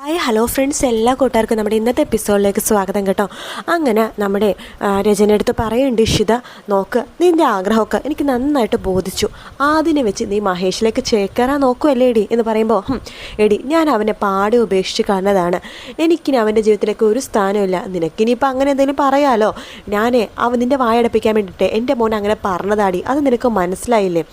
Hi hello friends. എല്ലാ കൂട്ടുകാർക്കും നമ്മുടെ ഇന്നത്തെ എപ്പിസോഡിലേക്ക് സ്വാഗതം കേട്ടോ. അങ്ങനെ നമ്മുടെ രചനയെടുത്ത് പറയുന്നുണ്ട് ഇഷിത നോക്ക് നിന്റെ ആഗ്രഹമൊക്കെ എനിക്ക് നന്നായിട്ട് ബോധിച്ചു. ആദ്യനെ വെച്ച് നീ മഹേഷിലേക്ക് ചേക്കേറാൻ നോക്കുമല്ലേ എടി എന്ന് പറയുമ്പോൾ എടി ഞാൻ അവനെ പാടെ ഉപേക്ഷിച്ച് കാണുന്നതാണ്. എനിക്കിനി അവന്റെ ജീവിതത്തിലേക്ക് ഒരു സ്ഥാനമില്ല നിനക്കിനിയിപ്പോൾ അങ്ങനെ എന്തെങ്കിലും പറയാലോ? ഞാനേ അവൻ നിന്റെ വായടപ്പിക്കാൻ വേണ്ടിയിട്ട് എന്റെ മോൻ അങ്ങനെ പറഞ്ഞതാടി. അത് നിനക്ക് മനസ്സിലായില്ലേ?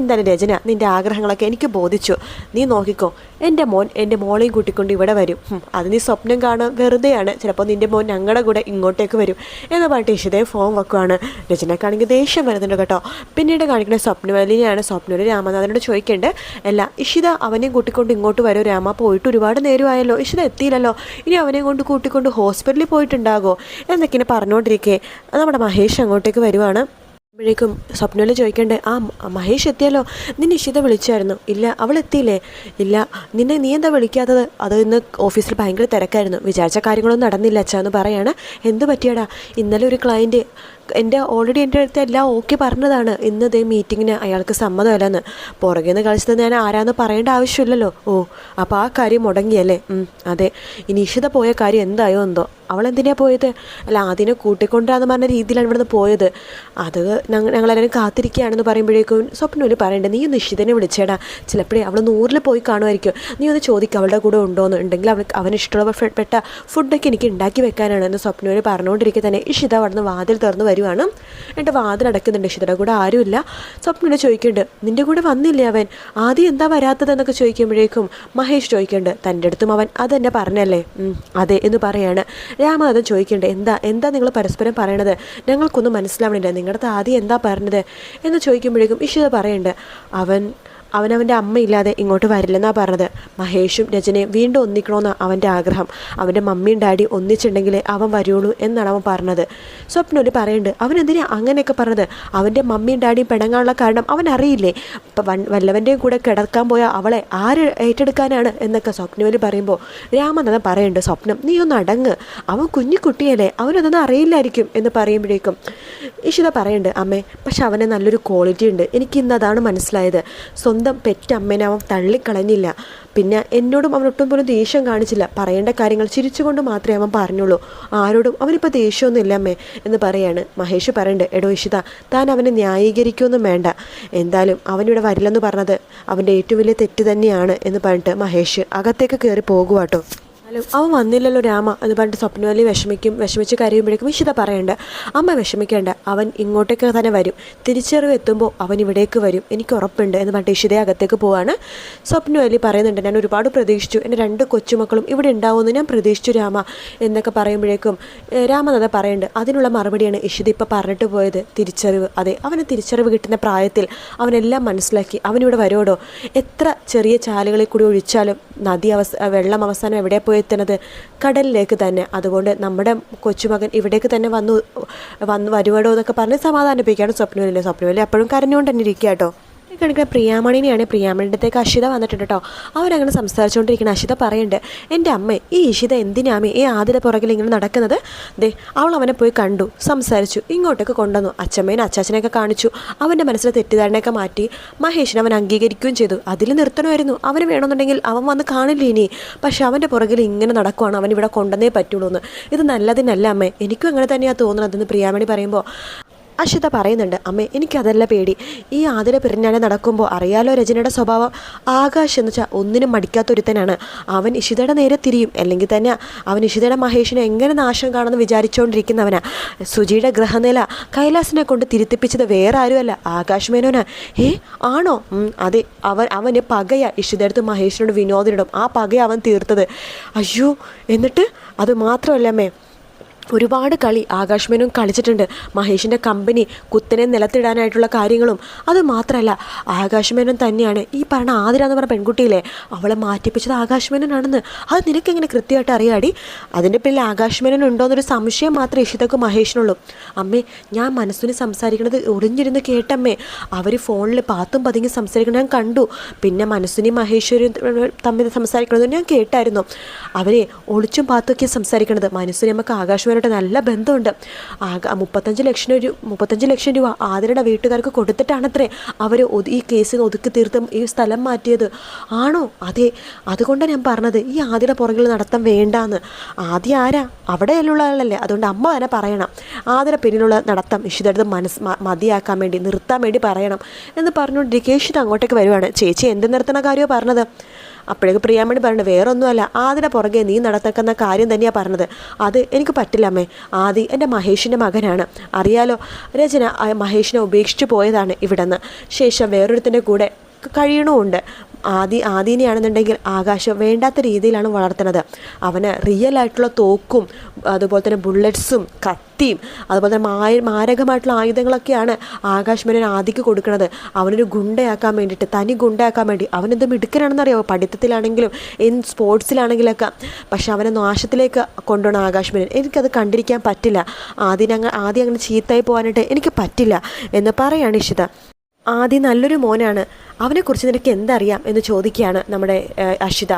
എന്താണ് രചന നിന്റെ ആഗ്രഹങ്ങളൊക്കെ എനിക്ക് ബോധിച്ചു. നീ നോക്കിക്കോ എന്റെ മോൻ എന്റെ മോളെയും കൂട്ടിക്കൊണ്ട് ഇവിടെ വരും. ഹും, അത് നീ സ്വപ്നം കാണാൻ വെറുതെയാണ്. ചിലപ്പോൾ നിന്റെ മോൻ ഞങ്ങളുടെ കൂടെ ഇങ്ങോട്ടേക്ക് വരും. എന്ന് പറഞ്ഞിട്ട് ഇഷിതയെ ഫോം വെക്കുവാണ്. രചനക്കാണെങ്കിൽ ദേഷ്യം വരുന്നുണ്ട് കേട്ടോ. പിന്നീട് കാണിക്കുന്ന സ്വപ്നവലിനെയാണ് സ്വപ്നവലി രാമനാഥനോട് ചോദിക്കേണ്ടത്. അല്ല ഇഷിത അവനെ കൂട്ടിക്കൊണ്ട് ഇങ്ങോട്ട് വരും. രാമ പോയിട്ട് ഒരുപാട് നേരമായല്ലോ. ഇഷിത എത്തിയില്ലല്ലോ. ഇനി അവനെ കൊണ്ട് കൂട്ടിക്കൊണ്ട് ഹോസ്പിറ്റലിൽ പോയിട്ടുണ്ടാകുമോ? എന്നൊക്കെ പറഞ്ഞുകൊണ്ടിരിക്കെ നമ്മുടെ മഹേഷ് അങ്ങോട്ടേക്ക് വരുവാണ്. അപ്പോഴേക്കും സ്വപ്നയിൽ ചോദിക്കണ്ടേ ആ മഹേഷ് എത്തിയല്ലോ? നിന്നെ ഇഷിത വിളിച്ചായിരുന്നു. ഇല്ല അവൾ എത്തിയില്ലേ ഇല്ല നിന്നെ നീ എന്താ വിളിക്കാത്തത്? അത് ഇന്ന് ഓഫീസിൽ ഭയങ്കര തിരക്കായിരുന്നു. വിചാരിച്ച കാര്യങ്ങളൊന്നും നടന്നില്ല അച്ഛാ എന്ന് പറയാണ്. എന്ത് പറ്റിയടാ? ഇന്നലെ ഒരു ക്ലയന്റ് എന്റെ ഓൾറെഡി എന്റെ അടുത്ത് എല്ലാം ഓക്കെ പറഞ്ഞതാണ്. ഇന്ന് ഇതേ മീറ്റിങ്ങിന് അയാൾക്ക് സമ്മതമല്ലെന്ന്. പുറകെ നിന്ന് കളിച്ചത് ഞാൻ ആരാന്ന് പറയേണ്ട ആവശ്യമില്ലല്ലോ. ഓ അപ്പോൾ ആ കാര്യം മുടങ്ങിയല്ലേ? അതെ. ഇനി ഇഷിത പോയ കാര്യം എന്തായോ എന്തോ? അവൾ എന്തിനാണ് പോയത്? അല്ല അതിനെ കൂട്ടിക്കൊണ്ടുവരാന്ന് പറഞ്ഞ രീതിയിലാണ് ഇവിടുന്ന് പോയത്. അത് ഞങ്ങളെല്ലാവരും കാത്തിരിക്കുകയാണെന്ന് പറയുമ്പോഴേക്കും സ്വപ്നവിന് പറയണ്ടേ നീ ഒന്ന് വിളിച്ചേടാ. ചിലപ്പോഴേ അവൾ നൂറിൽ പോയി കാണുമായിരിക്കും. നീ ഒന്ന് ചോദിക്കുക അവളുടെ കൂടെ ഉണ്ടോയെന്ന് ഉണ്ടെങ്കിൽ അവൾ അവന് ഇഷ്ടമുള്ള പെട്ട ഫുഡൊക്കെ എനിക്ക് ഉണ്ടാക്കി വെക്കാനാണ്. എന്ന് സ്വപ്നവിന് പറഞ്ഞുകൊണ്ടിരിക്കുക തന്നെ ഇഷിത അവിടുന്ന് വാതിൽ തുറന്ന് വരുവാണ്. എന്നിട്ട് വാതിൽ അടയ്ക്കുന്നുണ്ട് ഇഷിതയുടെ കൂടെ ആരുമില്ല. സ്വപ്നവിനെ ചോദിക്കുന്നുണ്ട് നിന്റെ കൂടെ വന്നില്ലേ അവൻ? ആദ്യം എന്താ വരാത്തതെന്നൊക്കെ ചോദിക്കുമ്പോഴേക്കും മഹേഷ് ചോദിക്കുന്നുണ്ട് തന്റെ അടുത്തും അവൻ അതെന്നെ പറഞ്ഞല്ലേ? അതെ എന്ന് പറയാണ്. രാമനാഥൻ ചോദിക്കേണ്ടത് എന്താ എന്താ നിങ്ങൾ പരസ്പരം പറയണത്? ഞങ്ങൾക്കൊന്നും മനസ്സിലാവണില്ല. നിങ്ങളുടെ ആദ്യം എന്താ പറഞ്ഞത് എന്ന് ചോദിക്കുമ്പോഴേക്കും ഇഷിത പറയണ്ട് അവൻ അവനവന്റെ അമ്മയില്ലാതെ ഇങ്ങോട്ട് വരില്ലെന്നാ പറഞ്ഞത്. മഹേഷും രജനയും വീണ്ടും ഒന്നിക്കണമെന്നാണ് അവന്റെ ആഗ്രഹം. അവന്റെ മമ്മിയും ഡാഡി ഒന്നിച്ചിട്ടുണ്ടെങ്കിലേ അവൻ വരുള്ളൂ എന്നാണ് അവൻ പറഞ്ഞത്. സ്വപ്നൊരു പറയുന്നുണ്ട് അവൻ എന്തിനാ അങ്ങനെയൊക്കെ പറഞ്ഞത്? അവന്റെ മമ്മിയും ഡാഡിയും പിണങ്ങാനുള്ള കാരണം അവൻ അറിയില്ലേ വല്ലവന്റെയും കൂടെ കിടക്കാൻ പോയ അവളെ ആര് ഏറ്റെടുക്കാനാണ്? എന്നൊക്കെ സ്വപ്നവലി പറയുമ്പോൾ രാമനാഥൻ പറയുന്നുണ്ട് സ്വപ്നം നീ ഒന്ന് അടങ്ങ്. അവൻ കുഞ്ഞു കുട്ടിയല്ലേ അവനതൊന്നും അറിയില്ലായിരിക്കും എന്ന് പറയുമ്പോഴേക്കും ഇഷിത പറയുന്നുണ്ട് അമ്മേ പക്ഷെ അവനെ നല്ലൊരു ക്വാളിറ്റി ഉണ്ട്. എനിക്ക് ഇന്ന് മനസ്സിലായത്. സ്വന്തം പെറ്റമ്മേനെ അവൻ തള്ളിക്കളഞ്ഞില്ല. പിന്നെ എന്നോടും അവൻ ഒട്ടും പോലും ദേഷ്യം കാണിച്ചില്ല. പറയേണ്ട കാര്യങ്ങൾ ചിരിച്ചുകൊണ്ട് മാത്രമേ അവൻ പറഞ്ഞുള്ളൂ. ആരോടും അവനിപ്പോൾ ദേഷ്യമൊന്നും ഇല്ല അമ്മേ എന്ന് പറയാണ്. മഹേഷ് പറയണ്ട് എടോ ഇഷിത താൻ അവനെ ന്യായീകരിക്കുമെന്നും വേണ്ട. എന്തായാലും അവനിവിടെ വരില്ലെന്ന് പറഞ്ഞത് അവന്റെ ഏറ്റവും വലിയ തെറ്റ് തന്നെയാണ് എന്ന് പറഞ്ഞിട്ട് മഹേഷ് അകത്തേക്ക് കയറി പോകുവാട്ടോ. എന്നാലും അവൻ വന്നില്ലല്ലോ രാമ എന്ന് പറഞ്ഞിട്ട് സ്വപ്നവലി വിഷമിക്കും. വിഷമിച്ച് കരയുമ്പോഴേക്കും വിശുദ്ധ പറയണ്ട അമ്മ വിഷമിക്കേണ്ട അവൻ ഇങ്ങോട്ടേക്ക് തന്നെ വരും. തിരിച്ചറിവ് എത്തുമ്പോൾ അവൻ ഇവിടേക്ക് വരും. എനിക്ക് ഉറപ്പുണ്ട് എന്ന് പറഞ്ഞിട്ട് ഇഷിതയെ അകത്തേക്ക് പോവാണ്. സ്വപ്നവലി പറയുന്നുണ്ട് ഞാൻ ഒരുപാട് പ്രതീക്ഷിച്ചു. എന്റെ രണ്ട് കൊച്ചുമക്കളും ഇവിടെ ഉണ്ടാവുമെന്ന് ഞാൻ പ്രതീക്ഷിച്ചു രാമ എന്നൊക്കെ പറയുമ്പോഴേക്കും ഏ, രാമനത പറയുന്നുണ്ട് അതിനുള്ള മറുപടിയാണ് ഇഷിത ഇപ്പോൾ പറഞ്ഞിട്ട് പോയത്. തിരിച്ചറിവ്. അതെ അവന് തിരിച്ചറിവ് കിട്ടുന്ന പ്രായത്തിൽ അവനെല്ലാം മനസ്സിലാക്കി. അവനിവിടെ വരോടോ എത്ര ചെറിയ ചാലുകളിൽ കൂടി ഒഴിച്ചാലും നദി അവസ വെള്ളം അവസാനം എവിടെ പോയി എത്തുന്നത് കടലിലേക്ക് തന്നെ. അതുകൊണ്ട് നമ്മുടെ കൊച്ചുമകൻ ഇവിടേക്ക് തന്നെ വന്നു വന്ന് വരുവാടോ എന്നൊക്കെ പറഞ്ഞ് സമാധാനിപ്പിക്കുകയാണ് സ്വപ്നവലി. സ്വപ്നവലി അപ്പോഴും കരഞ്ഞുകൊണ്ട് തന്നെ ഇരിക്കുക കേട്ടോ. ഈ കണക്കിന് പ്രിയാമണിനെയാണ് പ്രിയാമണിന്റെ അടുത്തേക്ക് അഷിത വന്നിട്ടുണ്ട് കേട്ടോ. അവരങ്ങനെ സംസാരിച്ചുകൊണ്ടിരിക്കുന്ന അഷിത പറയുന്നുണ്ട് എന്റെ അമ്മ ഈ ഇഷിത എന്തിനാമേ ഈ ആതിര പുറകിൽ ഇങ്ങനെ നടക്കുന്നത്? ദേ അവൾ അവനെ പോയി കണ്ടു സംസാരിച്ചു ഇങ്ങോട്ടേക്ക് കൊണ്ടുവന്നു. അച്ഛമ്മേനെ അച്ചാച്ചനെയൊക്കെ കാണിച്ചു. അവന്റെ മനസ്സിലെ തെറ്റിദ്ധാരണയൊക്കെ മാറ്റി. മഹേഷിനെ അവൻ അംഗീകരിക്കുകയും ചെയ്തു. അതിൽ നിർത്തണമായിരുന്നു. അവന് വേണമെന്നുണ്ടെങ്കിൽ അവൻ വന്ന് കാണില്ല ഇനി? പക്ഷെ അവന്റെ പുറകിൽ ഇങ്ങനെ നടക്കുവാണ് അവൻ ഇവിടെ കൊണ്ടുവന്നേ പറ്റുള്ളൂ എന്ന് ഇത് നല്ലതിനല്ല അമ്മേ. എനിക്കും അങ്ങനെ തന്നെയാണ് തോന്നുന്നത് എന്ന് പ്രിയാമണി പറയുമ്പോൾ അഷിത പറയുന്നുണ്ട് അമ്മേ എനിക്കതല്ല പേടി. ഈ ആതിര പിറഞ്ഞാണ് നടക്കുമ്പോൾ അറിയാലോ രചനയുടെ സ്വഭാവം? ആകാശ് എന്ന് വെച്ചാൽ ഒന്നിനും മടിക്കാത്തൊരുത്തനാണ്. അവൻ ഇഷിതയുടെ നേരെ തിരിയും. അല്ലെങ്കിൽ തന്നെ അവൻ ഇഷിതയുടെ മഹേഷിനെ എങ്ങനെ നാശം കാണുമെന്ന് വിചാരിച്ചുകൊണ്ടിരിക്കുന്നവനാ സുജിയുടെ ഗ്രഹനില കൈലാസിനെ കൊണ്ട് തിരുത്തിപ്പിച്ചത് വേറെ ആരുമല്ല. ആകാശ് മേനോനാ. ഏ ആണോ? അതെ. അവൻ അവന് പകയാ. ഇഷിതടുത്ത് മഹേഷിനോട് വിനോദിനോടും ആ പകയ അവൻ തീർത്തത്. അയ്യോ എന്നിട്ട്? അത് മാത്രമല്ല അമ്മേ. ഒരുപാട് കളി ആകാശ് കളിച്ചിട്ടുണ്ട്. മഹേഷിന്റെ കമ്പനി കുത്തനെ നിലത്തിടാനായിട്ടുള്ള കാര്യങ്ങളും. അത് മാത്രമല്ല ആകാശ് തന്നെയാണ് ഈ പറഞ്ഞ ആതിര എന്ന് പറഞ്ഞ പെൺകുട്ടിയില്ലേ അവളെ മാറ്റിപ്പിച്ചത് ആകാശ് മേനോനാണെന്ന് അത് നിനക്കെങ്ങനെ കൃത്യമായിട്ട് അറിയാടി? അതിന്റെ പിന്നിൽ ആകാശ് മേനോൻ ഉണ്ടോ എന്നൊരു സംശയം മാത്രമേ ഇഷിതക്കും മഹേഷിനുള്ളൂ. അമ്മേ ഞാൻ മനസ്സിന് സംസാരിക്കുന്നത് ഒളിഞ്ഞിരുന്ന് കേട്ടമ്മേ. അവർ ഫോണിൽ പാത്തും പതുങ്ങി സംസാരിക്കുന്നത് ഞാൻ കണ്ടു. പിന്നെ മനസ്സിനെയും മഹേശ്വരും തമ്മിൽ സംസാരിക്കുന്നത് ഞാൻ കേട്ടായിരുന്നു. അവരെ ഒളിച്ചും പാത്തുമൊക്കെ സംസാരിക്കുന്നത് മനസ്സിനെ നമുക്ക് ആകാശ് മാധവനായിട്ട് നല്ല ബന്ധമുണ്ട്. ആകെ മുപ്പത്തഞ്ച് ലക്ഷം രൂപ മുപ്പത്തഞ്ച് ലക്ഷം രൂപ ആതിരയുടെ വീട്ടുകാർക്ക് കൊടുത്തിട്ടാണത്രേ അവർ ഈ കേസിന് ഒതുക്കി തീർത്തും ഈ സ്ഥലം മാറ്റിയത്. ആണോ? അതെ. അതുകൊണ്ടാണ് ഞാൻ പറഞ്ഞത് ഈ ആദ്യയുടെ പുറകിൽ നടത്തം വേണ്ടാന്ന്. ആദ്യം ആരാ? അവിടെയുള്ള ആളല്ലേ. അതുകൊണ്ട് അമ്മ തന്നെ പറയണം. ആതിര പിന്നിലുള്ള നടത്തം ഇഷിതടുത്ത് മനസ്സ് മതിയാക്കാൻ വേണ്ടി നിർത്താൻ വേണ്ടി പറയണം എന്ന് പറഞ്ഞുകൊണ്ട് രികേഷിത് അങ്ങോട്ടേക്ക് വരുവാണ്. ചേച്ചി എന്ത് നിർത്തണ കാര്യമോ പറഞ്ഞത്? അപ്പോഴേക്ക് പ്രിയാമണി പറഞ്ഞത് വേറെ ഒന്നുമല്ല പുറകെ നീ നടത്തക്കുന്ന കാര്യം തന്നെയാണ് പറഞ്ഞത്. അത് എനിക്ക് പറ്റില്ല അമ്മേ. ആദി എന്റെ മഹേഷിന്റെ മകനാണ്. അറിയാലോ രചന മഹേഷിനെ ഉപേക്ഷിച്ച് പോയതാണ് ഇവിടുന്ന്. ശേഷം വേറൊരുത്തിന്റെ കൂടെ കഴിയണമുണ്ട്. ആദി ആദീനെയാണെന്നുണ്ടെങ്കിൽ ആകാശം വേണ്ടാത്ത രീതിയിലാണ് വളർത്തുന്നത്. അവന് റിയൽ ആയിട്ടുള്ള തോക്കും അതുപോലെ തന്നെ ബുള്ളറ്റ്സും കത്തിയും അതുപോലെ തന്നെ മായ മാരകമായിട്ടുള്ള ആയുധങ്ങളൊക്കെയാണ് ആകാശ് മേനൻ ആദിക്ക് കൊടുക്കുന്നത്. അവനൊരു ഗുണ്ടയാക്കാൻ വേണ്ടിയിട്ട് തനി ഗുണ്ടയാക്കാൻ വേണ്ടി. അവനെന്ത് മിടുക്കനാണെന്നറിയാമോ പഠിത്തത്തിലാണെങ്കിലും ഇൻ സ്പോർട്സിലാണെങ്കിലൊക്കെ. പക്ഷെ അവനെ നാശത്തിലേക്ക് കൊണ്ടുപോകണം ആകാശ് മേനൻ എനിക്കത് കണ്ടിരിക്കാൻ പറ്റില്ല. ആദ്യം അങ്ങ് ആദ്യം അങ്ങനെ ചീത്തായി പോകാനായിട്ട് എനിക്ക് പറ്റില്ല എന്ന് പറയാണ് ഇഷിത. ആദ്യം നല്ലൊരു മോനാണ്. അവനെക്കുറിച്ച് നിനക്ക് എന്തറിയാം എന്ന് ചോദിക്കുകയാണ് നമ്മുടെ അഷിത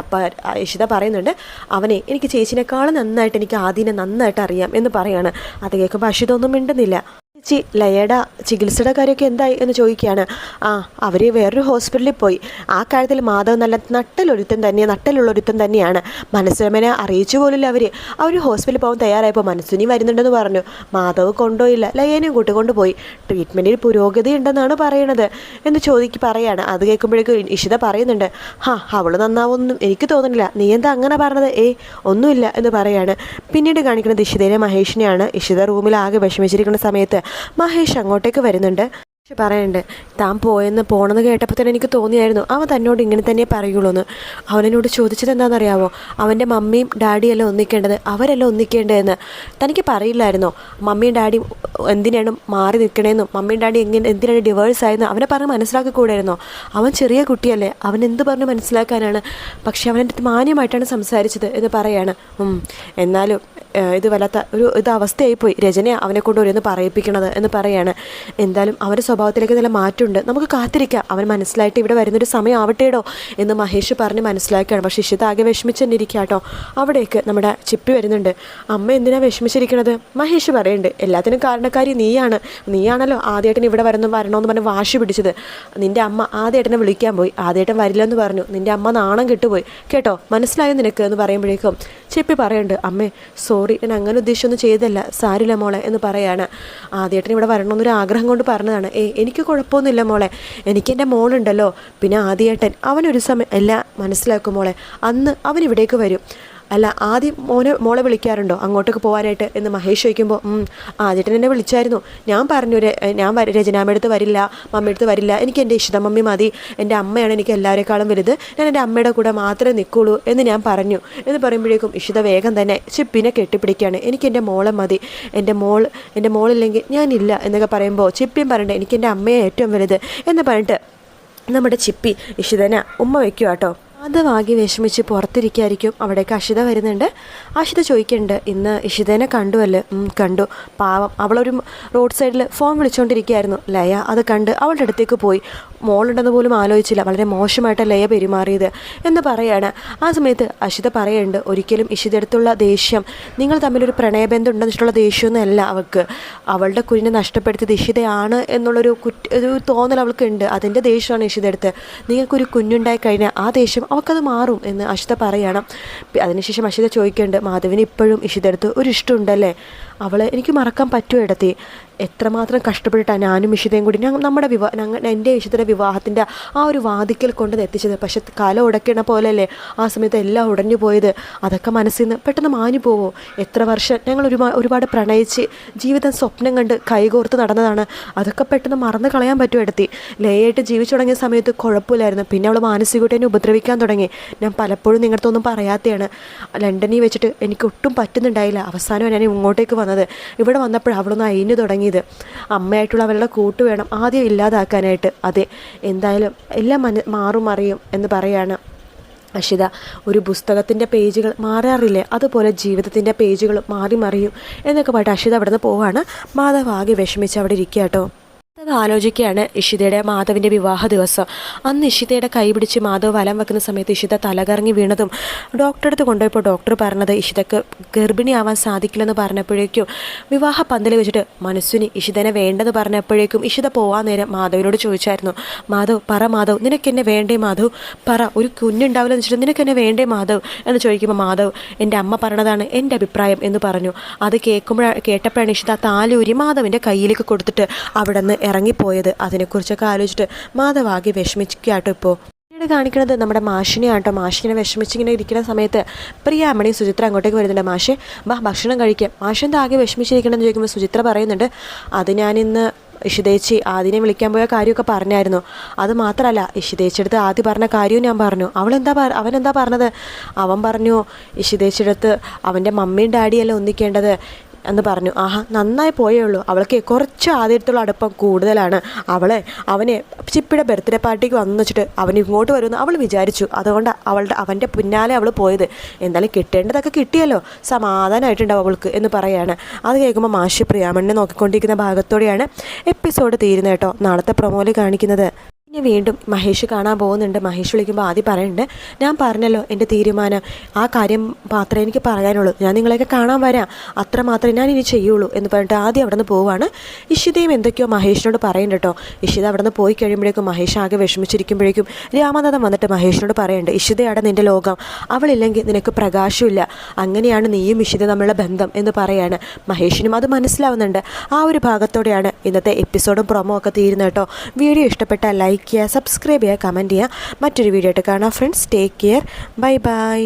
അഷിത പറയുന്നുണ്ട് അവനെ എനിക്ക് ചേച്ചിനേക്കാളും നന്നായിട്ട് എനിക്ക് ആദ്യനെ നന്നായിട്ട് അറിയാം എന്ന് പറയാണ്. അത് കേൾക്കുമ്പോൾ അഷിത ഒന്നും മിണ്ടുന്നില്ല. ചേച്ചി ലയയുടെ ചികിത്സയുടെ കാര്യമൊക്കെ എന്തായി എന്ന് ചോദിക്കുകയാണ്. ആ അവർ വേറൊരു ഹോസ്പിറ്റലിൽ പോയി. ആ കാര്യത്തിൽ മാധവ് നല്ല നട്ടലൊരുത്തൻ തന്നെ നട്ടലുള്ളൊരുത്തൻ തന്നെയാണ്. മനസ്സുരമനെ അറിയിച്ചു പോലില്ല അവർ അവർ ഹോസ്പിറ്റലിൽ പോകാൻ തയ്യാറായപ്പോൾ മനസ്സുനി വരുന്നുണ്ടെന്ന് പറഞ്ഞു. മാധവ് കൊണ്ടുപോയില്ല. ലയേനെയും കൂട്ടിക്കൊണ്ട് പോയി. ട്രീറ്റ്മെന്റിൽ പുരോഗതി ഉണ്ടെന്നാണ് പറയണത് എന്ന് ചോദിക്ക് പറയാണ്. അത് കേൾക്കുമ്പോഴേക്കും ഇഷിത പറയുന്നുണ്ട്. ഹാ അവൾ നന്നാവൊന്നും എനിക്ക് തോന്നുന്നില്ല. നീ എന്താ അങ്ങനെ പറഞ്ഞത്? ഏയ് ഒന്നുമില്ല എന്ന് പറയാണ്. പിന്നീട് കാണിക്കുന്നത് ഇഷിതേനെ മഹേഷിനെയാണ്. ഇഷിത റൂമിൽ ആകെ വിഷമിച്ചിരിക്കുന്ന സമയത്ത് മഹേഷ് അങ്ങോട്ടേക്ക് വരുന്നുണ്ട്. പക്ഷെ പറയണ്ട് താൻ പോയെന്ന് പോണെന്ന് കേട്ടപ്പോൾ തന്നെ എനിക്ക് തോന്നിയായിരുന്നു. അവൻ തന്നോട് ഇങ്ങനെ തന്നെ പറയുള്ളൂ എന്ന് അവനെന്നോട് ചോദിച്ചത് എന്താണെന്നറിയാവോ? അവന്റെ മമ്മിയും ഡാഡിയല്ല ഒന്നിക്കേണ്ടത്? അവരല്ല ഒന്നിക്കേണ്ടതെന്ന്. തനിക്ക് പറയില്ലായിരുന്നോ? മമ്മിയും ഡാഡിയും എന്തിനാണ് മാറി നിൽക്കണേന്നും മമ്മിയും ഡാഡി എങ്ങനെ എന്തിനാണ് ഡിവേഴ്സ് ആയെന്ന് അവനെ പറഞ്ഞ് മനസ്സിലാക്കി കൂടായിരുന്നോ അവൻ ചെറിയ കുട്ടിയല്ലേ അവൻ എന്ത് പറഞ്ഞ് മനസ്സിലാക്കാനാണ്? പക്ഷേ അടുത്ത് മാന്യമായിട്ടാണ് സംസാരിച്ചത് എന്ന് പറയാണ്. എന്നാലും ഇത് വല്ലാത്ത ഒരു ഇത് അവസ്ഥയായിപ്പോയി. രചനയെ അവനെ കൊണ്ട് ഓരോന്ന് പറയിപ്പിക്കണത് എന്ന് പറയാണ്. എന്തായാലും അവന്റെ സ്വഭാവത്തിലേക്ക് നല്ല മാറ്റമുണ്ട്. നമുക്ക് കാത്തിരിക്കാം. അവൻ മനസ്സിലായിട്ട് ഇവിടെ വരുന്നൊരു സമയം ആവട്ടേടോ എന്ന് മഹേഷ് പറഞ്ഞ് മനസ്സിലാക്കുകയാണ്. പക്ഷേ ഇഷിത ആകെ വിഷമിച്ച് തന്നെ ഇരിക്കുക കേട്ടോ. അവിടേക്ക് നമ്മുടെ ചിപ്പി വരുന്നുണ്ട്. അമ്മ എന്തിനാണ് വിഷമിച്ചിരിക്കണത്? മഹേഷ് പറയുന്നുണ്ട് എല്ലാത്തിനും കാരണക്കാരി നീയാണ്. നീയാണല്ലോ ആദ്യേട്ടൻ ഇവിടെ വരുന്നു വരണമെന്ന് പറഞ്ഞ് വാശി പിടിച്ചത്. നിന്റെ അമ്മ ആദ്യേട്ടനെ വിളിക്കാൻ പോയി. ആദ്യേട്ടൻ വരില്ലെന്ന് പറഞ്ഞു. നിന്റെ അമ്മ നാണം കിട്ടുപോയി. കേട്ടോ? മനസ്സിലായോ നിനക്ക് എന്ന് പറയുമ്പോഴേക്കും. ചെപ്പി പറയുന്നുണ്ട് അമ്മേ സോറി ഞാൻ അങ്ങനെ ഉദ്ദേശിച്ചൊന്നും ചെയ്തല്ല സാരില്ല മോളെ എന്ന് പറയാണ്. ആദ്യേട്ടൻ ഇവിടെ വരണമെന്നൊരു ആഗ്രഹം കൊണ്ട് പറഞ്ഞതാണ്. ഏ എനിക്ക് കുഴപ്പമൊന്നുമില്ല മോളെ. എനിക്ക് എന്റെ മോളുണ്ടല്ലോ. പിന്നെ ആദ്യേട്ടൻ അവനൊരു സമയം എല്ലാം മനസ്സിലാക്കും മോളെ. അന്ന് അവൻ ഇവിടേക്ക് വരും. അല്ല ആദ്യം മോനെ മോളെ വിളിക്കാറുണ്ടോ? അങ്ങോട്ടേക്ക് പോകാനായിട്ട് എന്ന് മഹേഷ് ചോദിക്കുമ്പോൾ ആദ്യത്തെ എന്നെ വിളിച്ചായിരുന്നു. ഞാൻ പറഞ്ഞു ഞാൻ രചനാമ്മയടുത്ത് രചനാമ്മയുടെ വരില്ല മമ്മയടുത്ത് വരില്ല. എനിക്ക് എന്റെ ഇഷ്ടം മമ്മി മതി. എന്റെ അമ്മയാണ് എനിക്ക് എല്ലാവരെക്കാളും വലുത്. ഞാൻ എന്റെ അമ്മയുടെ കൂടെ മാത്രമേ നിൽക്കുള്ളൂ എന്ന് ഞാൻ പറഞ്ഞു. എന്ന് പറയുമ്പോഴേക്കും ഇഷിത വേഗം തന്നെ ചിപ്പിനെ കെട്ടിപ്പിടിക്കുകയാണ് എനിക്ക് എന്റെ മോളെ മതി. എന്റെ മോൾ എന്റെ മോളില്ലെങ്കിൽ ഞാനില്ല. എന്നൊക്കെ പറയുമ്പോൾ ചിപ്പിയും പറയണ്ടേ എനിക്ക് എന്റെ അമ്മയെ ഏറ്റവും വലുത്. എന്ന് പറഞ്ഞിട്ട് നമ്മുടെ ചിപ്പി ഇഷിതന ഉമ്മ വയ്ക്കുക കേട്ടോ മാധവാകി വിഷമിച്ച് പുറത്തിരിക്കായിരിക്കും. അവിടേക്ക് അഷിത വരുന്നുണ്ട്. അഷിത ചോദിക്കുന്നുണ്ട് ഇന്ന് ഇഷിതേനെ കണ്ടുവല്ലേ? കണ്ടു. പാവം. അവളൊരു റോഡ് സൈഡിൽ ഫോൺ വിളിച്ചുകൊണ്ടിരിക്കുകയായിരുന്നു ലയ അത് കണ്ട് അവളുടെ അടുത്തേക്ക് പോയി. മോളുണ്ടെന്ന് പോലും ആലോചിച്ചില്ല. വളരെ മോശമായിട്ട് ലയ പെരുമാറിയത് എന്ന് പറയാണ്. ആ സമയത്ത് അഷിത പറയുന്നുണ്ട് ഒരിക്കലും ഇഷിതടുത്തുള്ള ദേഷ്യം. നിങ്ങൾ തമ്മിലൊരു പ്രണയബന്ധം ഉണ്ടെന്നിട്ടുള്ള ദേഷ്യമൊന്നുമല്ല അവൾക്ക്. അവളുടെ കുഞ്ഞിനെ നഷ്ടപ്പെടുത്തിയത് ഇഷിതയാണ് എന്നുള്ളൊരു കുറ്റ ഒരു തോന്നൽ അവൾക്ക് ഉണ്ട് അതിന്റെ ദേഷ്യമാണ് ഇഷിതടുത്ത്. നിങ്ങൾക്കൊരു കുഞ്ഞുണ്ടായി കഴിഞ്ഞാൽ ആ ദേഷ്യം അവൾക്കത് മാറും എന്ന് അഷിത പറയണം. അതിനുശേഷം അഷിത ചോദിക്കേണ്ടത് മാധവിന് ഇപ്പോഴും ഇഷിതടുത്ത് ഒരു ഇഷ്ടമുണ്ടല്ലേ? അവളെ എനിക്ക് മറക്കാൻ പറ്റുമോ ഇടത്തി? എത്രമാത്രം കഷ്ടപ്പെട്ടിട്ടാണ് ഞാനും ഇഷിതയും കൂടി നമ്മുടെ വിവാഹ എന്റെ ഇഷിതയുടെ വിവാഹത്തിന്റെ ആ ഒരു വാതിക്കൽ കൊണ്ടുവന്ന് എത്തിച്ചത്. പക്ഷെ കാലം ഉടക്കണ പോലെയല്ലേ ആ സമയത്ത് എല്ലാം ഉടഞ്ഞു പോയത്. അതൊക്കെ മനസ്സിൽ നിന്ന് പെട്ടെന്ന് മാഞ്ഞു പോവോ? എത്ര വർഷം ഞങ്ങൾ ഒരുപാട് ഒരുപാട് പ്രണയിച്ച് ജീവിതം സ്വപ്നം കണ്ട് കൈകോർത്ത് നടന്നതാണ്. അതൊക്കെ പെട്ടെന്ന് മറന്നു കളയാൻ പറ്റും എടുത്തി ലേയായിട്ട് ജീവിച്ചു തുടങ്ങിയ സമയത്ത് കുഴപ്പമില്ലായിരുന്നു. പിന്നെ അവൾ മാനസികമായിട്ട് ഉപദ്രവിക്കാൻ തുടങ്ങി. ഞാൻ പലപ്പോഴും നിങ്ങളുടെ ഒന്നും പറയാത്തതാണ് ലണ്ടനിൽ വെച്ചിട്ട് എനിക്ക് ഒട്ടും പറ്റുന്നുണ്ടായില്ല. അവസാനം ഞാൻ ഇങ്ങോട്ടേക്ക് ഇവിടെ വന്നപ്പോൾ അവളൊന്ന് അയിഞ്ഞു തുടങ്ങിയത്. അമ്മയായിട്ടുള്ള അവളുടെ കൂട്ട് വേണം ആദ്യം ഇല്ലാതാക്കാനായിട്ട്. അതെ എന്തായാലും എല്ലാം മന മാറും മറിയും എന്ന് പറയാണ് അഷിത. ഒരു പുസ്തകത്തിന്റെ പേജുകൾ മാറാറില്ലേ? അതുപോലെ ജീവിതത്തിന്റെ പേജുകൾ മാറി മറിയും എന്നൊക്കെ പറഞ്ഞിട്ട് അഷിത അവിടെ നിന്ന് പോവാണ്. മാധവ് ആകെ വിഷമിച്ച് അവിടെ ഇരിക്കുക കേട്ടോ അത് ആലോചിക്കുകയാണ് ഇഷിതയുടെ മാധവിന്റെ വിവാഹ ദിവസം. അന്ന് ഇഷിതയുടെ കൈ പിടിച്ച് മാധവ് വലം വെക്കുന്ന സമയത്ത് ഇഷിത തലകറങ്ങി വീണതും ഡോക്ടറെ അടുത്ത് കൊണ്ടുപോയപ്പോൾ ഡോക്ടർ പറഞ്ഞത് ഇഷിതക്ക് ഗർഭിണിയാവാൻ സാധിക്കില്ലെന്ന് പറഞ്ഞപ്പോഴേക്കും വിവാഹ പന്തൽ വെച്ചിട്ട് മനസ്സിന് ഇഷിതനെ വേണ്ടെന്ന് പറഞ്ഞപ്പോഴേക്കും ഇഷിത പോവാൻ നേരം മാധവിനോട് ചോദിച്ചായിരുന്നു. മാധവ് പറ മാധവ് നിനക്ക് എന്നെ വേണ്ടേ മാധവ്? പറ ഒരു കുഞ്ഞുണ്ടാവില്ലെന്ന് വെച്ചിട്ട് നിനക്ക് എന്നെ വേണ്ടേ മാധവ്? എന്ന് ചോദിക്കുമ്പോൾ മാധവ് എന്റെ അമ്മ പറഞ്ഞതാണ് എന്റെ അഭിപ്രായം എന്ന് പറഞ്ഞു. അത് കേൾക്കുമ്പോഴാണ് കേട്ടപ്പോഴാണ് ഇഷിത താലൂരി മാധവിന്റെ കയ്യിലേക്ക് കൊടുത്തിട്ട് അവിടെ നിന്ന് ഇറങ്ങിപ്പോയത്. അതിനെക്കുറിച്ചൊക്കെ ആലോചിച്ചിട്ട് മാധവാകെ വിഷമിക്കാട്ടോ ഇപ്പോൾ പിന്നീട് കാണിക്കുന്നത് നമ്മുടെ മാഷിനെയാട്ടോ. മാഷിനെ വിഷമിച്ചിങ്ങനെ ഇരിക്കുന്ന സമയത്ത് പ്രിയാമണി സുചിത്ര അങ്ങോട്ടേക്ക് വരുന്നുണ്ട്. മാഷെ ബാ ഭക്ഷണം കഴിക്കാം. മാഷ് എന്താ ആകെ വിഷമിച്ചിരിക്കണമെന്ന് ചോദിക്കുമ്പോൾ സുചിത്ര പറയുന്നുണ്ട് അത് ഞാനിന്ന് ഇഷിതേച്ചി ആദിനെ വിളിക്കാൻ പോയ കാര്യമൊക്കെ പറഞ്ഞായിരുന്നു. അത് മാത്രമല്ല ഇഷിതേച്ചിയുടെ ആദ്യം പറഞ്ഞ കാര്യവും ഞാൻ പറഞ്ഞു. അവളെന്താ പറ അവനെന്താ പറഞ്ഞത്? അവൻ പറഞ്ഞു ഇഷിതേച്ചിയുടെ അവന്റെ മമ്മിയും ഡാഡിയല്ല ഒന്നിക്കേണ്ടത് എന്ന് പറഞ്ഞു. ആഹാ നന്നായി പോയേ ഉള്ളൂ. അവൾക്ക് കുറച്ച് ആദ്യത്തുള്ള അടുപ്പം കൂടുതലാണ്. അവളെ അവനെ ചിപ്പിയുടെ ബർത്ത്ഡേ പാർട്ടിക്ക് വന്നു വെച്ചിട്ട് അവൻ ഇങ്ങോട്ട് വരുമെന്ന് അവൾ വിചാരിച്ചു. അതുകൊണ്ട് അവളുടെ അവന്റെ പിന്നാലെ അവൾ പോയത്. എന്തായാലും കിട്ടേണ്ടതൊക്കെ കിട്ടിയല്ലോ. സമാധാനമായിട്ടുണ്ടാവും അവൾക്ക് എന്ന് പറയാണ്. അത് കേൾക്കുമ്പോൾ മാഷി പ്രിയാമണിനെ നോക്കിക്കൊണ്ടിരിക്കുന്ന ഭാഗത്തോടെയാണ് എപ്പിസോഡ് തീരുന്നത് കേട്ടോ. നാളത്തെ പ്രൊമോയിൽ കാണിക്കുന്നത്. പിന്നെ വീണ്ടും മഹേഷ് കാണാൻ പോകുന്നുണ്ട്. മഹേഷ് വിളിക്കുമ്പോൾ ആദ്യം പറയുന്നുണ്ട് ഞാൻ പറഞ്ഞല്ലോ എന്റെ തീരുമാനം. ആ കാര്യം മാത്രമേ എനിക്ക് പറയാനുള്ളൂ. ഞാൻ നിങ്ങളെയൊക്കെ കാണാൻ വരാം. അത്ര മാത്രമേ ഞാൻ ഇനി ചെയ്യുള്ളൂ എന്ന് പറഞ്ഞിട്ട് ആദ്യം അവിടെ നിന്ന് പോവാണ്. ഇഷിതയും എന്തൊക്കെയോ മഹേഷിനോട് പറയുന്നുണ്ട് കേട്ടോ. ഇഷിത അവിടെ നിന്ന് പോയി കഴിയുമ്പോഴേക്കും മഹേഷ് ആകെ വിഷമിച്ചിരിക്കുമ്പോഴേക്കും രാമനാഥൻ വന്നിട്ട് മഹേഷിനോട് പറയുന്നുണ്ട് ഇഷിതയാണ് നിന്റെ ലോകം. അവളില്ലെങ്കിൽ നിനക്ക് പ്രകാശമില്ല. അങ്ങനെയാണ് നീയും ഇഷിത തമ്മിലുള്ള ബന്ധം എന്ന് പറയാണ്. മഹേഷിനും അത് മനസ്സിലാവുന്നുണ്ട്. ആ ഒരു ഭാഗത്തോടെയാണ് ഇന്നത്തെ എപ്പിസോഡും പ്രൊമോ ഒക്കെ തീരുന്നത് കേട്ടോ. വീഡിയോ ഇഷ്ടപ്പെട്ട ലൈക്ക് ചെയ്യുക സബ്സ്ക്രൈബ് ചെയ്യുക കമന്റ് ചെയ്യുക മറ്റൊരു വീഡിയോ ആയിട്ട് കാണാം friends take care bye bye